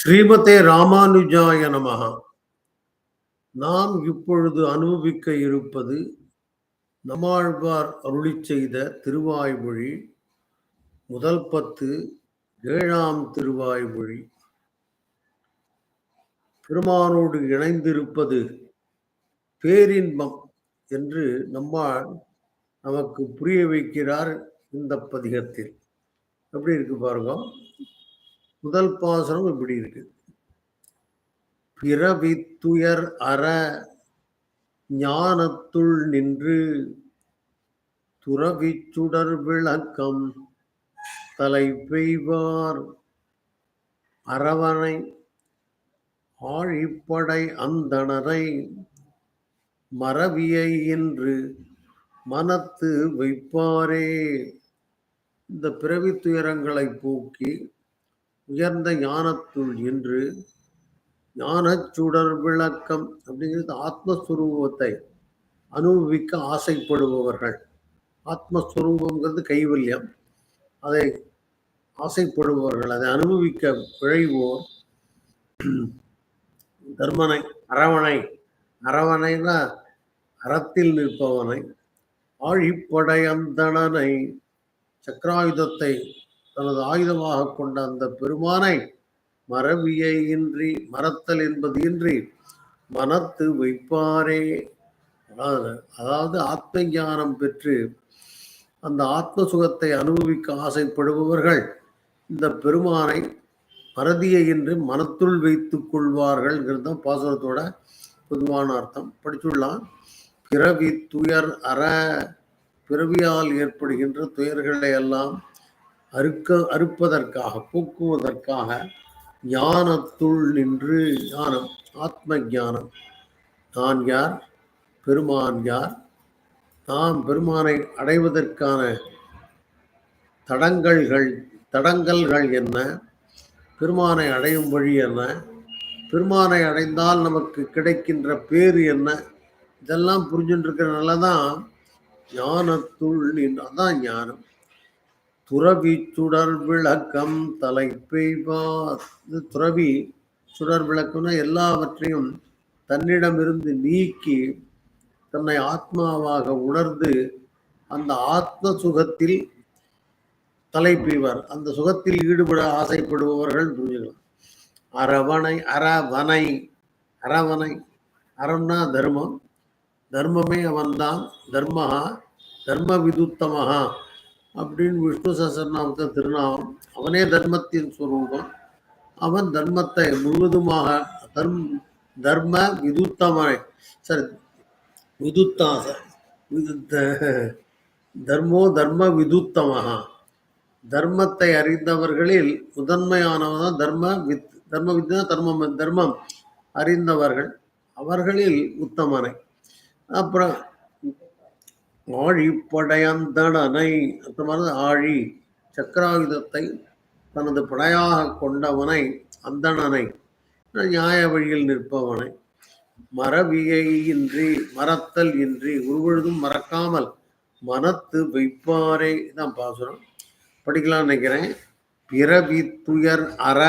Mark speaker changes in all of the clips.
Speaker 1: ஸ்ரீமதே ராமானுஜாய நமகா நாம் இப்பொழுது அனுபவிக்க இருப்பது நம்மாழ்வார் அருளிச் செய்த திருவாய்மொழி முதல் பத்து ஏழாம் திருவாய்மொழி. பெருமானோடு இணைந்திருப்பது பேரின்பம் என்று நம்மால் நமக்கு புரிய வைக்கிறார் இந்த பதிகத்தில். எப்படி இருக்கு பாருங்க. முதல் பாசனம் இப்படி இருக்கு. பிறவி துயர் அற ஞானத்துள் நின்று துறவி சுடர் விளக்கம் தலை பெய்வார். அரவணை ஆழிப்படை அந்தணரை மரபியை என்று மனத்து வைப்பாரே. இந்த பிறவி துயரங்களை போக்கி உயர்ந்த ஞானத்துள் என்று ஞானச்சுடர் விளக்கம் அப்படிங்கிறது ஆத்மஸ்வரூபத்தை அனுபவிக்க ஆசைப்படுபவர்கள். ஆத்மஸ்வரூபங்கிறது கைவல்யம். அதை ஆசைப்படுபவர்கள் அதை அனுபவிக்க விழைவோர். தர்மனை அரவணை. அரவணைனா அறத்தில் நிற்பவனை. ஆழிப்படையந்தனனை சக்கராயுதத்தை தனது ஆயுதமாக கொண்ட அந்த பெருமானை மரபியை இன்றி மறத்தல் என்பது இன்றி மனத்து வைப்பாரே. அதாவது அதாவது ஆத்ம ஞானம் பெற்று அந்த ஆத்ம சுகத்தை அனுபவிக்க ஆசைப்படுபவர்கள் இந்த பெருமானை மறதியை என்று மனத்துள் வைத்துக் கொள்வார்கள்ங்கிறது தான் பாசுரத்தோட பொதுவான அர்த்தம். படிச்சுடலாம். பிறவி துயர் அற பிறவியால் ஏற்படுகின்ற துயர்களை எல்லாம் அறுக்க அறுப்பதற்காக போக்குவதற்காக ஞானத்துள் நின்று ஞானம் ஆத்ம ஞானம் நான் யார்? பெருமான் யார்? நாம் பெருமானை அடைவதற்கான தடங்கல்கள் தடங்கல்கள் என்ன? பெருமானை அடையும் வழி என்ன? பெருமானை அடைந்தால் நமக்கு கிடைக்கின்ற பேரு என்ன? இதெல்லாம் புரிஞ்சுட்டு இருக்கிறனால தான் ஞானத்துள் நின்று அதான் ஞானம். துறவி சுடர் விளக்கம் தலை பெய்வார் துறவி சுடர் விளக்கம்னா எல்லாவற்றையும் தன்னிடமிருந்து நீக்கி தன்னை ஆத்மாவாக உணர்ந்து அந்த ஆத்ம சுகத்தில் தலை பெய்வார் அந்த சுகத்தில் ஈடுபட ஆசைப்படுபவர்கள் புரிஞ்சுக்கலாம் அரவணை அரவணை அரவணை அறம்னா தர்மம். தர்மமே அவன்தான். தர்மஹா தர்ம விதுத்தமஹா. அப்படின்னு விஷ்ணு சசரநாமத்தை திருநாமம். அவனே தர்மத்தின் சுரூபம். அவன் தர்மத்தை முழுவதுமாக தர்ம தர்ம விதுத்தமாய் சரி விதுத்தா தர்மோ தர்ம விதுத்தமாக. தர்மத்தை அறிந்தவர்களில் முதன்மையானவன் தர்ம வித் தர்ம வித்னா தர்மம் தர்மம் அறிந்தவர்கள். அவர்களில் உத்தமனை. அப்புறம் ஆழிப்படையந்தடனை அந்த மாதிரி ஆழி சக்கராயுதத்தை தனது படையாக கொண்டவனை அந்தணனை நியாய வழியில் நிற்பவனை. மரவியை இன்றி மறத்தல் இன்றி ஒருபொழுதும் மறக்காமல் மனத்து வைப்பாரே தான் பாசுரம். படிக்கலாம் நினைக்கிறேன். பிறவி துயர் அற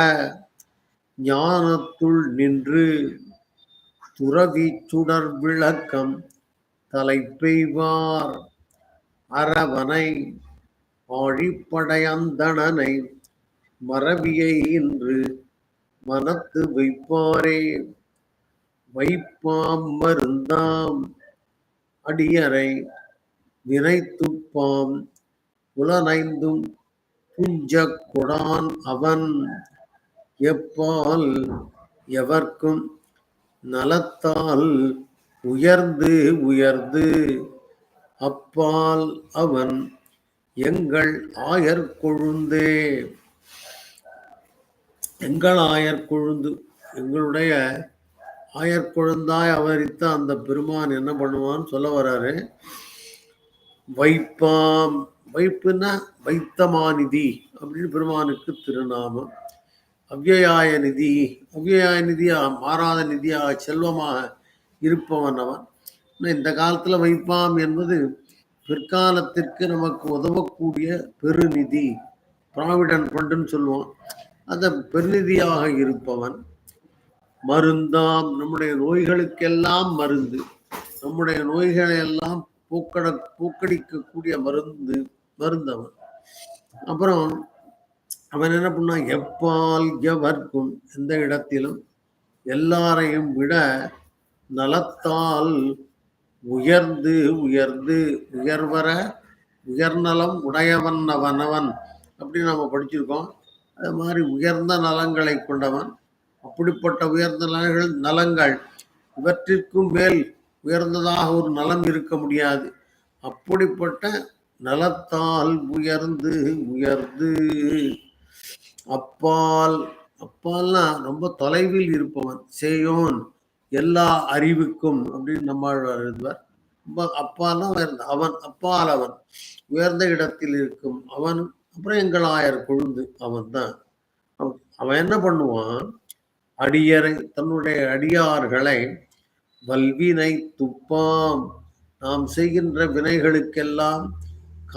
Speaker 1: ஞானத்துள் நின்று துறவி சுடர் விளக்கம் தலை பெய்வார் அரவனை ஆழிப்படையந்தணனை மரபியை இன்று மனத்து வைப்பாரே. வைப்பாம் மருந்தாம் அடியரை நினைத்துப்பாம் புலனைந்தும் புஞ்ச கொடான் அவன். எப்பால் எவர்க்கும் நலத்தால் உயர்ந்து உயர்ந்து அப்பால் அவன் எங்கள் ஆயர் கொழுந்தே. எங்கள் ஆயர் கொழுந்து எங்களுடைய ஆயர் கொழுந்தாய் அவரித்த அந்த பெருமான் என்ன பண்ணுவான்னு சொல்ல வர்றாரு வைப்பாம் வைப்புன்னா வைத்தமாநிதி அப்படின்னு பெருமானுக்கு திருநாமம். அவ்யயாய நிதி அவ்யயாய நிதியா மாறாத நிதியா செல்வமாக இருப்பவன் அவன் இந்த காலத்துல வைப்பாம் என்பது பிற்காலத்திற்கு நமக்கு உதவக்கூடிய பெருநிதி. பிராவிடன் ஃபண்டுன்னு சொல்லுவோம். அந்த பெருநிதியாக இருப்பவன். மருந்தாம் நம்முடைய நோய்களுக்கெல்லாம் மருந்து. நம்முடைய நோய்களை எல்லாம் பூக்கட பூக்கடிக்கக்கூடிய மருந்து மருந்தவன். அப்புறம் அவன் என்ன பண்ணான் எப்பால் எவர்க்கும். எந்த இடத்திலும்? எல்லாரையும் விட நலத்தால் உயர்ந்து உயர்ந்து உயர்வர உயர்நலம் உடையவன் அவனவன் அப்படின்னு நம்ம படிச்சிருக்கோம். அது மாதிரி உயர்ந்த நலங்களை கொண்டவன் அப்படிப்பட்ட உயர்ந்த நலங்கள் நலங்கள் இவற்றிற்கும் மேல் உயர்ந்ததாக ஒரு நலம் இருக்க முடியாது. அப்படிப்பட்ட நலத்தால் உயர்ந்து உயர்ந்து அப்பால் அப்பால்னா ரொம்ப தொலைவில் இருப்பவன் சேயோன் எல்லா அறிவுக்கும் அப்படின்னு நம்மாழ்வார் எழுதுவார். அப்பாலாம் உயர்ந்த அவன் அப்பால் அவன் உயர்ந்த இடத்தில் இருக்கும் அவன் அப்புறம் எங்களாயர் கொழுந்து அவன் தான் அவன் என்ன பண்ணுவான்? அடியரை தன்னுடைய அடியார்களை வல்வினை துப்பாம். நாம் செய்கின்ற வினைகளுக்கெல்லாம்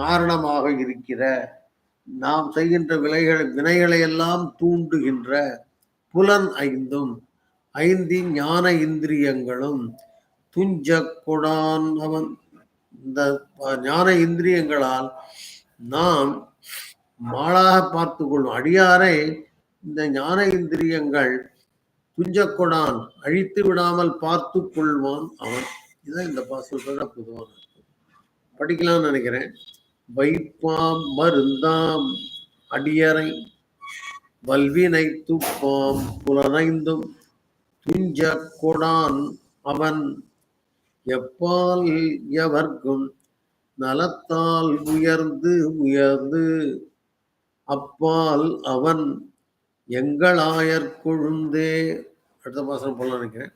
Speaker 1: காரணமாக இருக்கிற நாம் செய்கின்ற விலைகளை வினைகளை எல்லாம் தூண்டுகின்ற புலன் ஐந்தும் ஐந்தின் ஞான இந்திரியங்களும் துஞ்ச கொடான் அவன். இந்த ஞான இந்திரியங்களால் நாம் மாளாக பார்த்து கொள்ளும் அடியாரை இந்த ஞான இந்திரியங்கள் துஞ்சக்கொடான் அழித்து விடாமல் பார்த்து கொள்வான் அவன். இதுதான் இந்த பாசுரத்தோட பொதுவான படிக்கலாம்னு நினைக்கிறேன். வைப்பாம் மருந்தாம் அடியறை வல்வினை துப்பாம் புலனைந்தும் துஞ்ச கொடான் அவன் எப்பால் எவர்க்கும் நலத்தால் உயர்ந்து உயர்ந்து அப்பால் அவன் எங்களாயர் கொழுந்தே. அடுத்த பாசனம் போல நினைக்கிறேன்.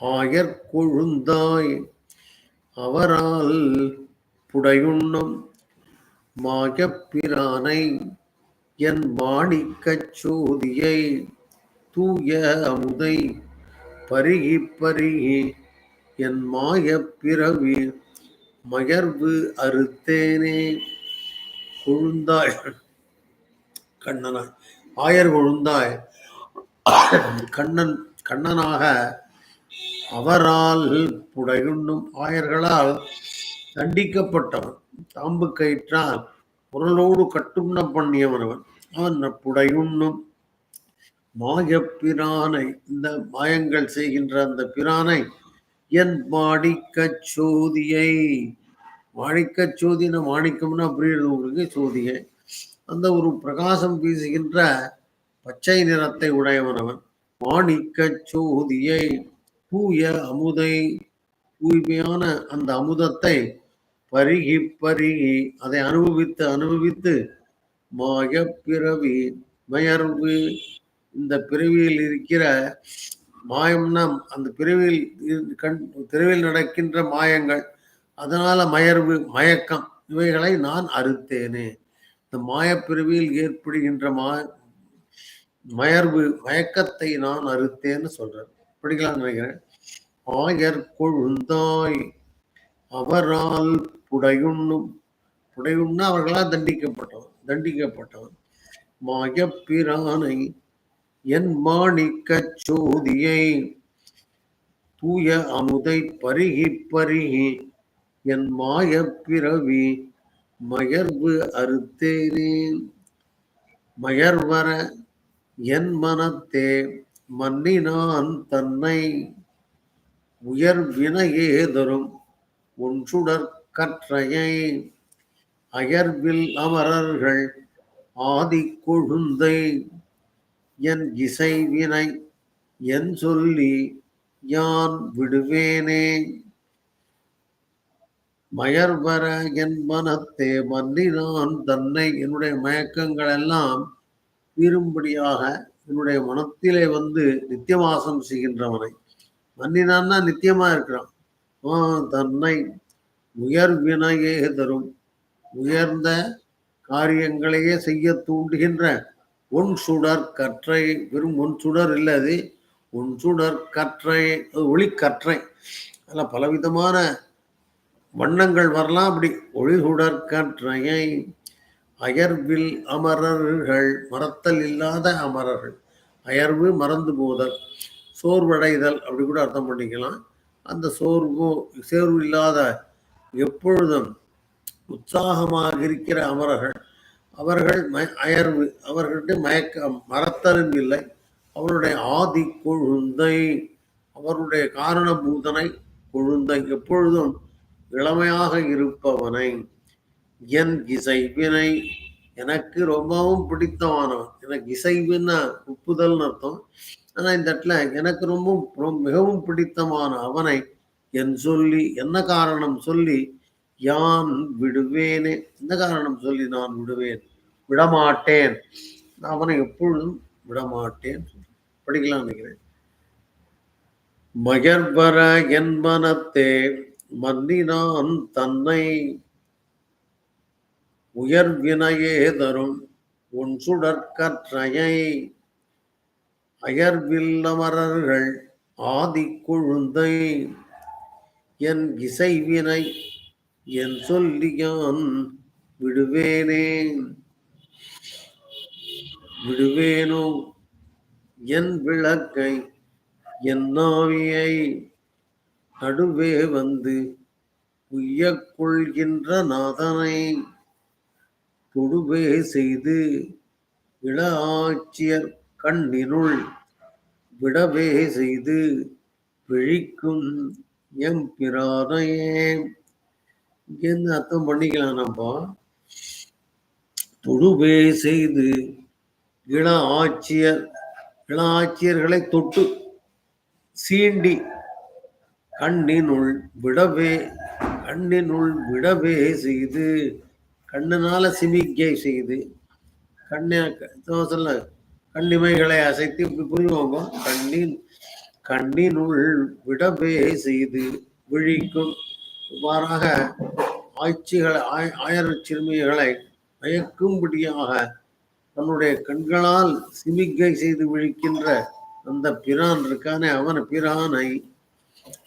Speaker 1: ஆயர் கொழுந்தாய் அவரால் புடையுண்ணும் மாயப்பிரானை என் மாணிக்கச் சோதியை. தூய அமுதை பருகி பருகி என் மாய பிறவி மயர்வு அறுத்தேனே. கொழுந்தாய் கண்ணனாய் ஆயர் கொழுந்தாய். கண்ணன் கண்ணனாக அவரால் புடையுண்ணும் ஆயர்களால் தண்டிக்கப்பட்டவன். தாம்பு கயிற்றால் குரலோடு கட்டுண்ண பண்ணியவன் அவன். அவன் புடையுண்ணும் மாயப்பிரானை இந்த மாயங்கள் செய்கின்ற அந்த பிரானை என் மாணிக்க சோதியை. மாணிக்க சோதின மாணிக்கம்னா புரியுது உங்களுக்கு சோதியை. அந்த ஒரு பிரகாசம் வீசுகின்ற பச்சை நிறத்தை உடையவனவன் அவன். மாணிக்க சோதியை தூய அமுதை தூய்மையான அந்த அமுதத்தை பருகி பருகி அதை அனுபவித்து அனுபவித்து மாயப்பிறவி பிறவி மயர்வு இந்த பிறவியில் இருக்கிற மாயம்னா அந்த பிறவியில் கண் பிறவியில் நடக்கின்ற மாயங்கள் அதனால மயர்வு மயக்கம் இவைகளை நான் அறுத்தேனே. இந்த மாயப்பிறவியில் ஏற்படுகின்ற மா மயர்வு மயக்கத்தை நான் அறுத்தேன்னு சொல்றேன் படிக்கலாம்னு நினைக்கிறேன். ஆயர் கொழுந்தாய் அவரால் புடையுண்ணும். புடையுண்ணா அவர்களால் தண்டிக்கப்பட்டவன் தண்டிக்கப்பட்டவன் மாயப்பிரானை என் மாணிக்க சோதியை தூய அமுதை பருகி பருகி என் மாய பிறவி மயர்வு அறுத்தேனேன் மயர்வர என் மனத்தே மன்னினான் தன்னை. உயர் வினையேதரும் ஒன்றுடற் கற்றையை. அயர்வில் அமரர்கள் ஆதி கொழுந்தை என் இசைவினை என் சொல்லி யான் விடுவேனே? மயர்வர என் மனத்தே மன்னினான் தன்னை. என்னுடைய மயக்கங்கள் எல்லாம் தீரும்படியாக என்னுடைய மனத்திலே வந்து நித்தியவாசம் செய்கின்றவனை. மன்னினான்னா நித்தியமா இருக்கிறான். ஆ தன்னை உயர் வினையே தரும். உயர்ந்த காரியங்களையே செய்ய தூண்டுகின்ற ஒன் சுடர் கற்றை வெறும் ஒன் சுடர் இல்லை அது ஒன் சுடர் கற்றை ஒளிக்கற்றை. அதில் பலவிதமான வண்ணங்கள் வரலாம் அப்படி. ஒளி சுடர் கற்றையை அயர்வில் அமரர்கள் மறத்தல் இல்லாத அமரர்கள். அயர்வு மறந்து போதல் சோர்வடைதல் அப்படி கூட அர்த்தம் பண்ணிக்கலாம். அந்த சோர்வோ சோர்வு இல்லாத எப்பொழுதும் உற்சாகமாக இருக்கிற அமரர்கள் அவர்கள் அயர்வு அவர்களுடைய மயக்கம் மறத்தலும் இல்லை. அவருடைய ஆதி கொழுந்தை அவருடைய காரணபூதனை கொழுந்தை எப்பொழுதும் இளமையாக இருப்பவனை என் இசைவினை. எனக்கு ரொம்பவும் பிடித்தமானவன். எனக்கு இசைவுன்னா ஒப்புதல்னு அர்த்தம். ஆனால் இந்த இடத்துல எனக்கு ரொம்ப மிகவும் பிடித்தமான அவனை என் சொல்லி என்ன காரணம் சொல்லி யான் விடுவேனே? என்ன காரணம் சொல்லி நான் விடுவேன்? விடமாட்டேன். அவனை எப்பொழுதும் விடமாட்டேன். படிக்கலாம் நினைக்கிறேன். மகர்வர என்பனத்தே மன்னினான் தன்னை. உயர்வினையே தரும் உன் சுடற்கற்றையை. அயர்வில்லமரர்கள் ஆதி கொழுந்தை. என் இசைவினை என் சொல்லியான் விடுவேனே? விடுவேனோ? என் விளக்கை என் நாவியை நடுவே வந்து உய்ய கொள்கின்ற நாதனை தொடுவே செய்து இள ஆட்சியர் கண்ணினுள் விடவே செய்து விழிக்கும் எம் பிரானையே. இங்கேருந்து அர்த்தம் பண்ணிக்கலாம் நம்ம தொழுபே செய்து இள ஆட்சியர் இள ஆட்சியர்களை தொட்டு சீண்டி கண்ணினுள் விடவே கண்ணினுள் விடவே செய்து கண்ணினால சிமிக்கை செய்து கண்ணை சொல்ல கண்ணிமைகளை அசைத்து இப்படி புரியுவாங்க? கண்ணின் கண்ணினுள் விடவே செய்து விழிக்கும் இவ்வாறாக ஆட்சிகளை ஆயர் சிறுமிகளை மயக்கும்படியாக தன்னுடைய கண்களால் சிமிக்கை செய்து விழிக்கின்ற அந்த பிரான் இருக்கானே அவன் பிரானை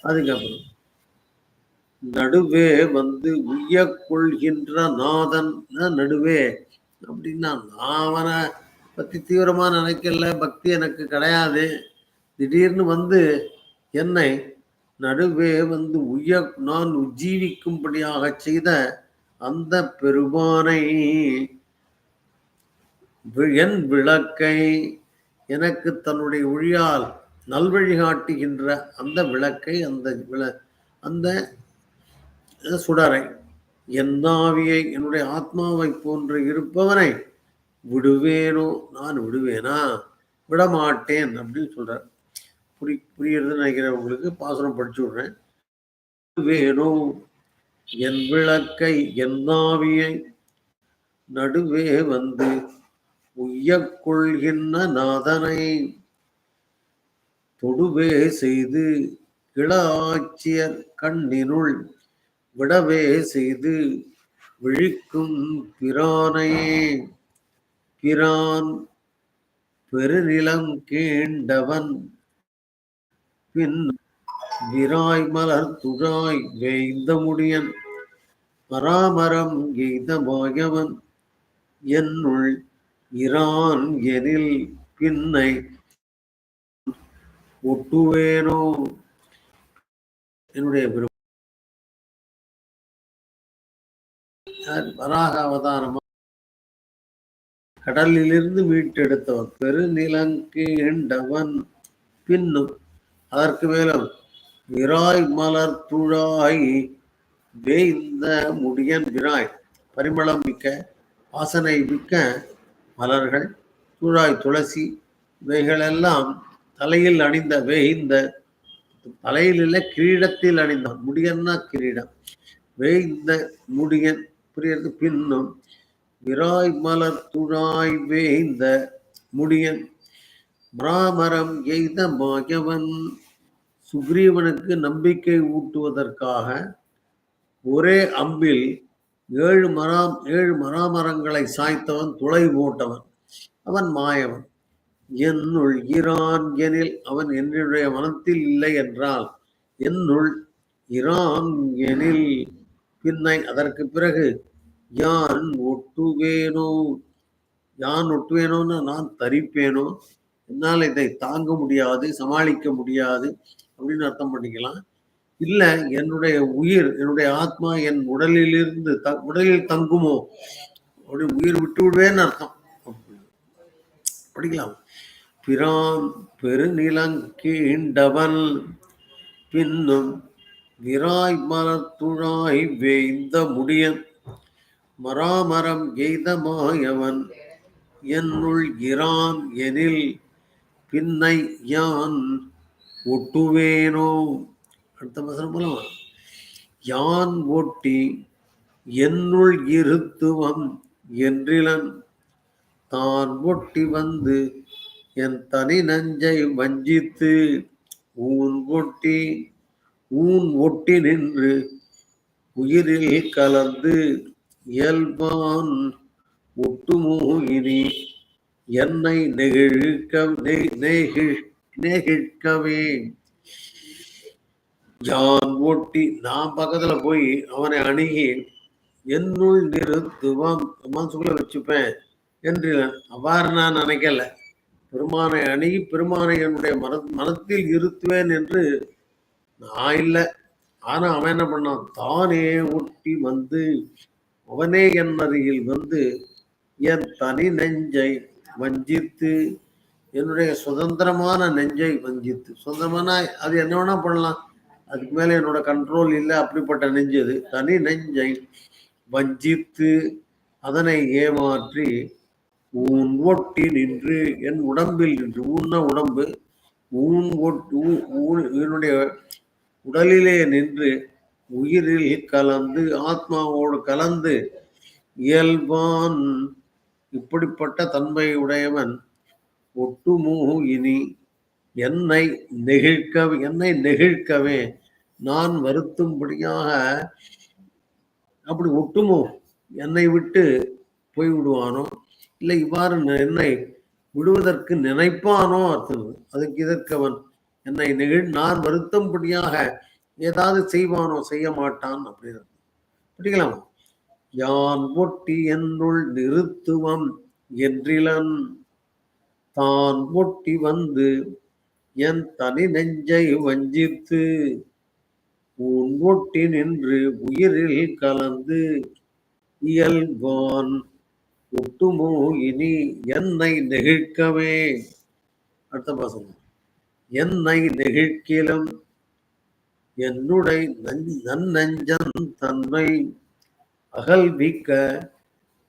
Speaker 1: அதுக்கப்புறம் நடுவே வந்து உய்ய கொள்கின்ற நாதன் நடுவே அப்படின்னா நான் அவனை பற்றி தீவிரமாக நினைக்கல பக்தி எனக்கு கிடையாது. திடீர்னு வந்து என்னை நடுவே வந்து உய நான் உஜ்ஜீவிக்கும்படியாக செய்த அந்த பெருமானை என் விளக்கை எனக்கு தன்னுடைய ஒழியால் நல்வழி காட்டுகின்ற அந்த விளக்கை அந்த விள அந்த சுடரை என் ஆவியை என்னுடைய ஆத்மாவை போன்று இருப்பவனை விடுவேனோ? நான் விடுவேனா? விடமாட்டேன் அப்படின்னு சொல்றார். புரி புரியுறதுன்னு நினைக்கிறேன் உங்களுக்கு. பாசனம் படிச்சு விடுறேன். வேணும் என் விளக்கை என் நாவியை நடுவே வந்து உய்ய கொள்கின்ற நாதனை தொடுவே செய்து கிளாச்சியர் ஆட்சியர் கண்ணினுள் விடவே செய்து விழிக்கும் பிரானையே பிரான் பெருநிலம் கேண்டவன் பின் விராய் மலர் துழாய் வேய்ந்த முடியன். பராமரம் எய்த மாயவன். என்னுள் இரான் எனில் பின்னை ஒட்டுவேனோ? என்னுடைய வராக அவதாரமா கடலிலிருந்து மீட்டெடுத்தவன் பெருநிலங்கேண்டவன் பின்னும் அதற்கு மேலும் விராய் மலர் துழாய் வேய்ந்த முடியன் விராய் பரிமளம் மிக்க வாசனை மிக்க மலர்கள் துழாய் துளசி இவைகளெல்லாம் தலையில் அணிந்த வேய்ந்த தலையில் இல்லை கிரீடத்தில் அணிந்தான் முடியன்னா கிரீடம் வேய்ந்த முடியன் புரியறது பின்னும் விராய் மலர் துழாய் வேய்ந்த முடியன் பிராமரம் எய்த மாயவன். சுக்ரீவனுக்கு நம்பிக்கை ஊட்டுவதற்காக ஒரே அம்பில் ஏழு மராம் ஏழு மராமரங்களை சாய்த்தவன் துளை போட்டவன் அவன் மாயவன். என்னுள் இரான் எனில் அவன் என்னுடைய மனத்தில் இல்லை என்றால் என்னுள் இரான் எனில் பின்னை அதற்கு பிறகு யான் ஒட்டுவேனோ? யான் ஒட்டுவேனோன்னு நான் தரிப்பேனோ? என்னால் இதை தாங்க முடியாது சமாளிக்க முடியாது அப்படின்னு அர்த்தம் பண்ணிக்கலாம். இல்லை என்னுடைய உயிர் என்னுடைய ஆத்மா என் உடலிலிருந்து த உடலில் தங்குமோ? அப்படி உயிர் விட்டு விடுவேன்னு அர்த்தம். படிக்கலாம். பிரான் பெருநிலங்கீண்டவன் பின்னும் விராய் மரத்துழாய் வேய்ந்த முடியன் மராமரம் எய்தமாயவன் என்னுள் இரான் எனில் பின்னை யான் ஒட்டுவேனோ? அடுத்த வசனம் போலவா யான் ஒட்டி என்னுள் இருத்துவம் என்றிலன். தான் ஒட்டி வந்து என் தனி நஞ்சை வஞ்சித்து ஊன் ஒட்டி ஊன் ஒட்டி நின்று உயிரில் கலந்து இயல்பான் ஒட்டுமோ இனி? என்னை நெகிழ்க்க நெகிழ்க்கவே. யான் ஓட்டி நான் பக்கத்துல போய் அவனை அணுகி என்னுள் நிறுத்துவான் மனசுக்குள்ள வச்சுப்பேன் என்று அவ்வாறு நான் நினைக்கல. பெருமானை அணுகி பெருமானை என்னுடைய மன மனத்தில் இருத்துவேன் என்று நான் இல்லை. ஆனா அவன் என்ன பண்ணான்? தானே ஒட்டி வந்து அவனே என் அருகில் வந்து என் தனி நெஞ்சை வஞ்சித்து என்னுடைய சுதந்திரமான நெஞ்சை வஞ்சித்து. சுதந்திரமான அது என்ன வேணா பண்ணலாம். அதுக்கு மேல என்னோட கண்ட்ரோல் இல்லை அப்படிப்பட்ட நெஞ்சு அது. தனி நெஞ்சை வஞ்சித்து அதனை ஏமாற்றி ஊன் ஒட்டி நின்று என் உடம்பில் நின்று ஊன்ன உடம்பு? ஊன் ஒட்டு என்னுடைய உடலிலே நின்று உயிரில் கலந்து ஆத்மாவோடு கலந்து இயல்பான் இப்படிப்பட்ட தன்மை உடையவன் ஒட்டுமூ இனி என்னை நெகிழ்க்க என்னை நெகிழ்க்கவே நான் வருத்தும்படியாக அப்படி ஒட்டுமோ? என்னை விட்டு போய் விடுவானோ இல்லை இவ்வாறு என்னை விடுவதற்கு நினைப்பானோ? அர்த்தம். அதுக்கு இதற்கவன் என்னை நெகிழ் நான் வருத்தும்படியாக ஏதாவது செய்வானோ? செய்ய மாட்டான் அப்படின்னு படிக்கலாம் யான் ஒட்டி என்னுள் நிறுத்துவம் என்றிலன். தான் ஒட்டி வந்து என் தனி நெஞ்சை வஞ்சித்து உன் ஒட்டி நின்று உயிரில் கலந்து இயல்பான் ஒட்டுமோ இனி என்னை நெகிழ்க்கவே. அடுத்த பாசம் என்னை நெகிழ்க்கிலும் என்னுடைய நன்னஞ்சன் தன்மை அகல்விக்க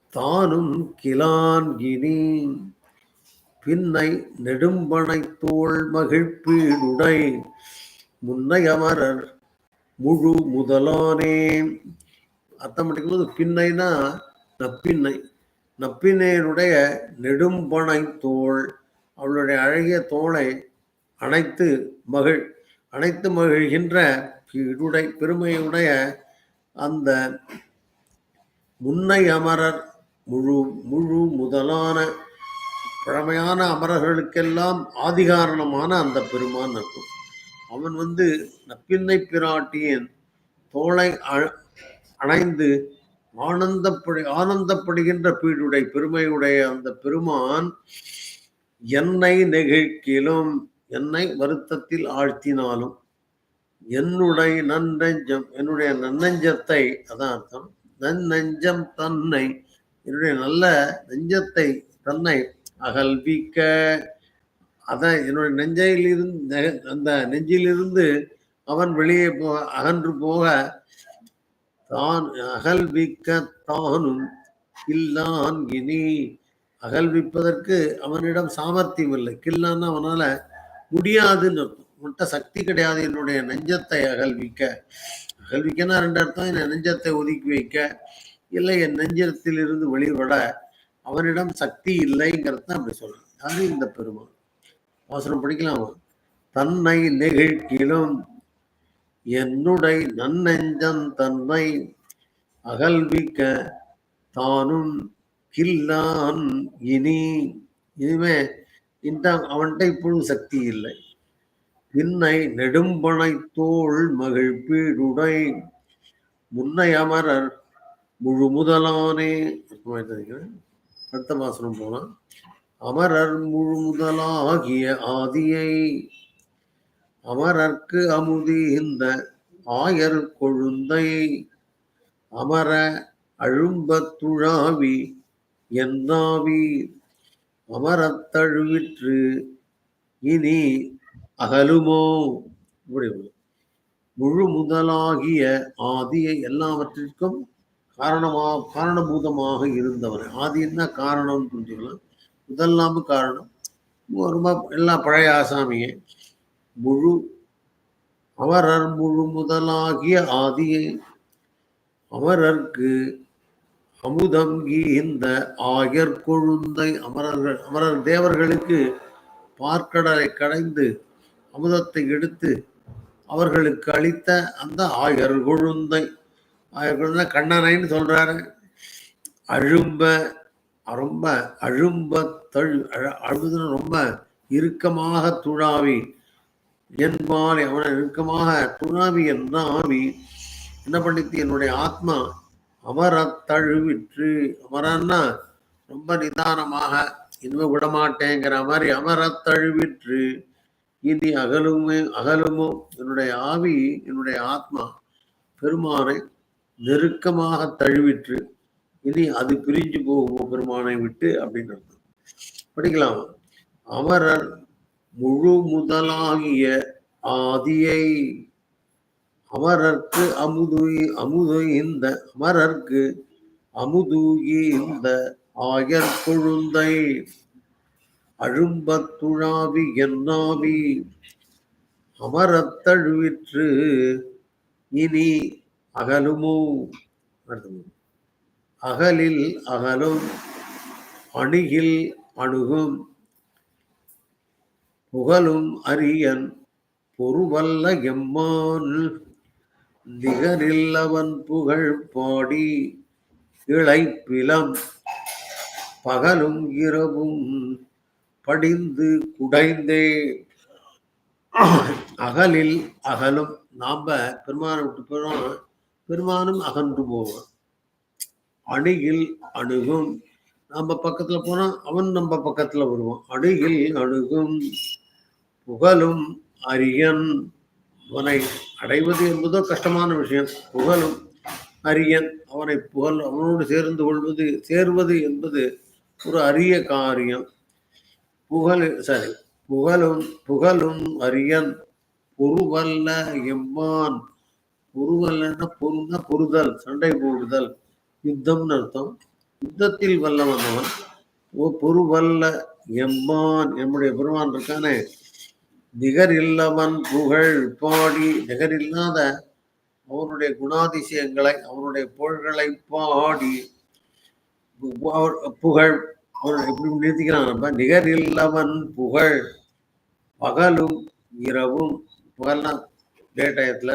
Speaker 1: தானும் கிலான் இனி. பின்னை நெடும்பனை தோல் மகிழ்ப்பீடுடை முன்னை அமரர் முழு முதலானே. அர்த்தம் பண்ணிக்கும்போது பின்னைனா நப்பின்னை. நப்பின்னையனுடைய நெடும்பனை தோல் அவளுடைய அழகிய தோளை அனைத்து மகிழ். அனைத்து மகிழ்கின்ற இடுடை பெருமையுடைய அந்த முன்னை அமரர் முழு முழு முதலான பழமையான அமரர்களுக்கெல்லாம் ஆதிகாரணமான அந்த பெருமான் இருக்கும். அவன் வந்து நப்பின்னை பிராட்டியின் தோளை அணைந்து ஆனந்தப்படி ஆனந்தப்படுகின்ற பீடுடை பெருமையுடைய அந்த பெருமான் என்னை நெகிழ்க்கிலும் என்னை வருத்தத்தில் ஆழ்த்தினாலும் என்னுடைய நன்னெஞ்சம் என்னுடைய நன்னெஞ்சத்தை அதான் அர்த்தம் நன்னெஞ்சம் தன்னை. என்னுடைய நல்ல நெஞ்சத்தை தன்னை அகல்விக்க. அதான் என்னுடைய நெஞ்சையிலிருந்து அந்த நெஞ்சிலிருந்து அவன் வெளியே போ அகன்று போக தான் அகல்விக்க தானும் இல்லான் இனி. அகல்விப்பதற்கு அவனிடம் சாமர்த்தியம் இல்லை. கில்லான்னு அவனால முடியாதுன்னு அர்த்தம். உன்ட்ட சக்தி கிடையாது என்னுடைய நெஞ்சத்தை அகல்விக்க. அகல்விக்கன்னா ரெண்டு அர்த்தம்? என் நெஞ்சத்தை ஒதுக்கி வைக்க இல்லை என் நெஞ்சத்தில் இருந்து வெளிவட அவனிடம் சக்தி இல்லைங்கிறத அப்படி சொல்றான் அது இந்த பெருமாள். அவசரம் படிக்கலாம். தன்னை நெகிழ்கிலும் என்னுடைய நன்னெஞ்சன் தன்னை அகல்விக்க தானும் கில்லான் இனி. இனிமே இந்த அவன்கிட்ட இப்பொழுது சக்தி இல்லை. பின்னை நெடும்பனை தோல் மகிழ்ப்பீடுடை முன்னை அமரர் முழு முதலானே அடுத்த வாசனம் போலாம். அமரர் முழு முதலாகிய ஆதியை அமரர்க்கு அமுதி இந்த ஆயர் கொழுந்தை. அமர அழும்பத்துழாவி என்னாவி அமரத்தழுவிற்று இனி அகலுமோ? இப்படி முழு முதலாகிய ஆதியை எல்லாவற்றிற்கும் காரணமாக காரணபூதமாக இருந்தவர் ஆதி என்ன காரணம்னு புரிஞ்சுக்கலாம் முதல்லாம காரணம் ரொம்ப எல்லாம் பழைய ஆசாமியே. முழு அவரர் முழு முதலாகிய ஆதியை அமரர்க்கு அமுதம் இந்த ஆயர் கொழுந்தை அமரர்கள் அமரர் தேவர்களுக்கு பார்க்கடலை கடைந்து அமுதத்தை எடுத்து அவர்களுக்கு அளித்த அந்த ஆயர் கொழுந்தை. ஆயர் கொழுந்தை கண்ணனைன்னு சொல்றாரு. அழும்ப ரொம்ப அழும்ப தழு அழுதுன்னு ரொம்ப இறுக்கமாக துழாவி. என்பால் அவனை இறுக்கமாக துழாவி என்ற ஆவி என்ன பண்ணித்து என்னுடைய ஆத்மா அமர தழுவிற்று. அமரன்னா ரொம்ப நிதானமாக இனிமே விடமாட்டேங்கிற மாதிரி அமர தழுவிற்று. இனி அகலுமே அகலுமோ? என்னுடைய ஆவி என்னுடைய ஆத்மா பெருமானை நெருக்கமாக தழுவிற்று. இனி அது பிரிஞ்சு போகுமோ பெருமானை விட்டு? அப்படின்னு படிக்கலாம். அமரர் முழு முதலாகிய ஆதியை அமரர்க்கு அமுது அமுது இந்த அமரர்க்கு அமுதூகி இந்த ஆயர் கொழுந்தை அழும்பத்துழாவி என்னாவி? அமரத்தழுவிற்று இனி அகலுமோ? அகலில் அகலும் அணுகில் அணுகும். புகழும் அரியன் பொறுவல்ல எம்மான் நிகரில் அவன் புகழ் பாடி இழைப்பிலம் பகலும் இரவும் படிந்து குடைந்தே. அகலில் அகலும். நாம பெருமானை விட்டு போறோம். பெருமானும் அகன்று போவான். அணுகில் அணுகும். நம்ம பக்கத்துல போனா அவன் நம்ம பக்கத்துல வருவான். அணுகில் அணுகும். புகழும் அரியன். அவனை அடைவது என்பதோ கஷ்டமான விஷயம். புகழும் அரியன். அவனை புகழ் அவனோடு சேர்ந்து கொள்வது சேர்வது என்பது ஒரு அரிய காரியம். புகழ் சாரி புகழும் புகழும் அரியன் பொறுவல்ல எம்மான். பொறுவல்லன்னா பொருள்னா பொறுதல் சண்டை போடுதல். யுத்தம்னு அர்த்தம். யுத்தத்தில் வல்ல வந்தவன் ஓ பொருவல்ல எம்மான். என்னுடைய பெருமான் இருக்கானே. நிகர் இல்லவன் புகழ் பாடி. நிகர் இல்லாத அவனுடைய குணாதிசயங்களை அவனுடைய புகழ்களை பாடி. புகழ் அவர் எப்படி நிறுத்திக்கிறான் நம்ம நிகர் இல்லவன் புகழ் பகலும் இரவும் பகல்னா டே டயத்துல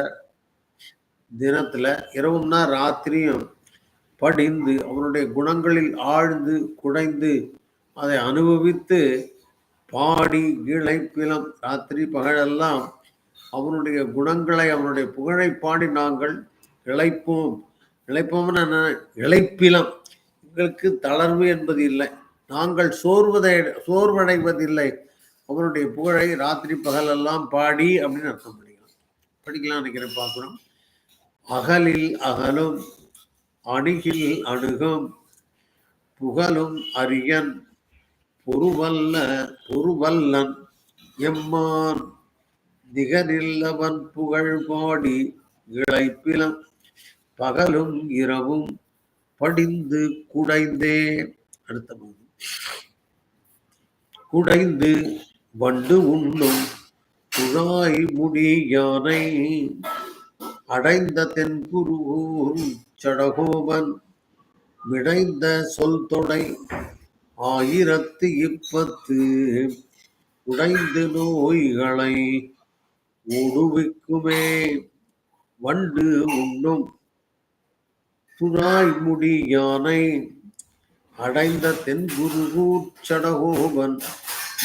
Speaker 1: தினத்துல இரவும்னா ராத்திரியும் படிந்து அவனுடைய குணங்களில் ஆழ்ந்து குடைந்து அதை அனுபவித்து பாடி இழைப்பிலம் ராத்திரி பகலெல்லாம் அவனுடைய குணங்களை அவனுடைய புகழை பாடி நாங்கள் இழைப்போம் இழைப்போம்னு என்ன? இழைப்பிலம் எங்களுக்கு தளர்வு என்பது இல்லை. நாங்கள் சோர்வதை சோர்வடைவதில்லை. அவனுடைய புகழை ராத்திரி பகலெல்லாம் பாடி அப்படின்னு அர்த்தம் பண்ணிக்கலாம். படிக்கலாம் நினைக்கிறேன் பார்க்கணும். அகலில் அகலும் அணுகில் அணுகும் புகழும் அரியன் பொறுவல்ல பொறுவல்லன் எம்மான் நிகரில்லவன் புகழ் பாடி இழைப்பிலம் பகலும் இரவும் படிந்து குடைந்தே அடுத்த குடைந்து வண்டு உண்ணும் குழாய் முடி யானை. அடைந்த தென்குருகூர் சடகோபன் விடைந்த சொல் தொடை ஆயிரத்து இப்பத்து உடைந்து நோய்களை ஒடுவிக்குமே வண்டு உண்ணும் துணாய் முடி யானை. அடைந்த தென்குருகூர் நிடைந்த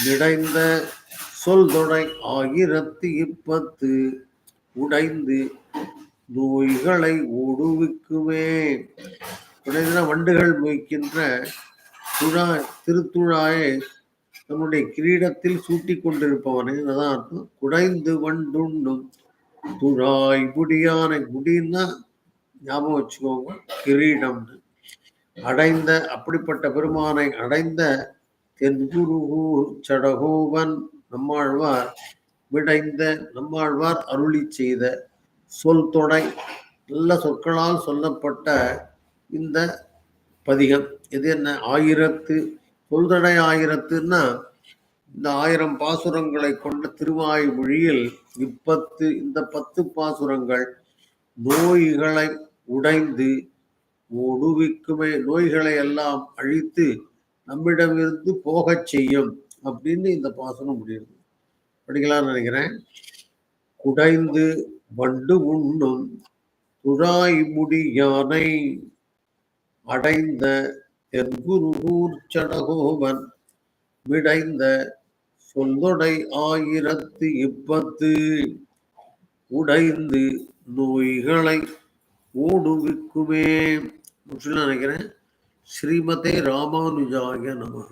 Speaker 1: நிறைந்த சொல்தொடை ஆயிரத்தி இப்பத்து உடைந்து நோய்களை ஒடுவிக்குமே உடைந்த வண்டுகள் மொய்க்கின்ற துழா திருத்துழாயை தன்னுடைய கிரீடத்தில் சூட்டிக் கொண்டிருப்பவனே. அதான் அர்த்தம். குடைந்து வண்டுண்ணும் துழாய் முடியானை முடின்னா ஞாபகம் வச்சுக்கோங்க கிரீடம்னு. அடைந்த அப்படிப்பட்ட பெருமானை அடைந்த தென்குருகூர் சடகோவன் நம்மாழ்வார் விடைந்த நம்மாழ்வார் அருளி செய்த சொல் தொடை நல்ல சொற்களால் சொல்லப்பட்ட இந்த பதிகம். இது என்ன? ஆயிரத்து சொல்தடை ஆயிரத்துன்னா இந்த ஆயிரம் பாசுரங்களை கொண்ட திருவாய்மொழியில் இப்பத்து இந்த பத்து பாசுரங்கள் நோய்களை உடைந்து ஒடுவிக்குமே நோய்களை எல்லாம் அழித்து நம்மிடமிருந்து போகச் செய்யும் அப்படின்னு இந்த பாசனம் முடியுது படிக்கலாம்னு நினைக்கிறேன். குடைந்து வண்டு உண்ணும் துழாய் முடி யானை அடைந்த தென்குருகூர் சடகோபன் விடைந்த சொல்லொடை ஆயிரத்து இப்பத்து உடைந்து நோய்களை ஓடுவிக்குமே முற்றிலும் நினைக்கிறேன் ஸ்ரீமதே ராமானுஜாய நமக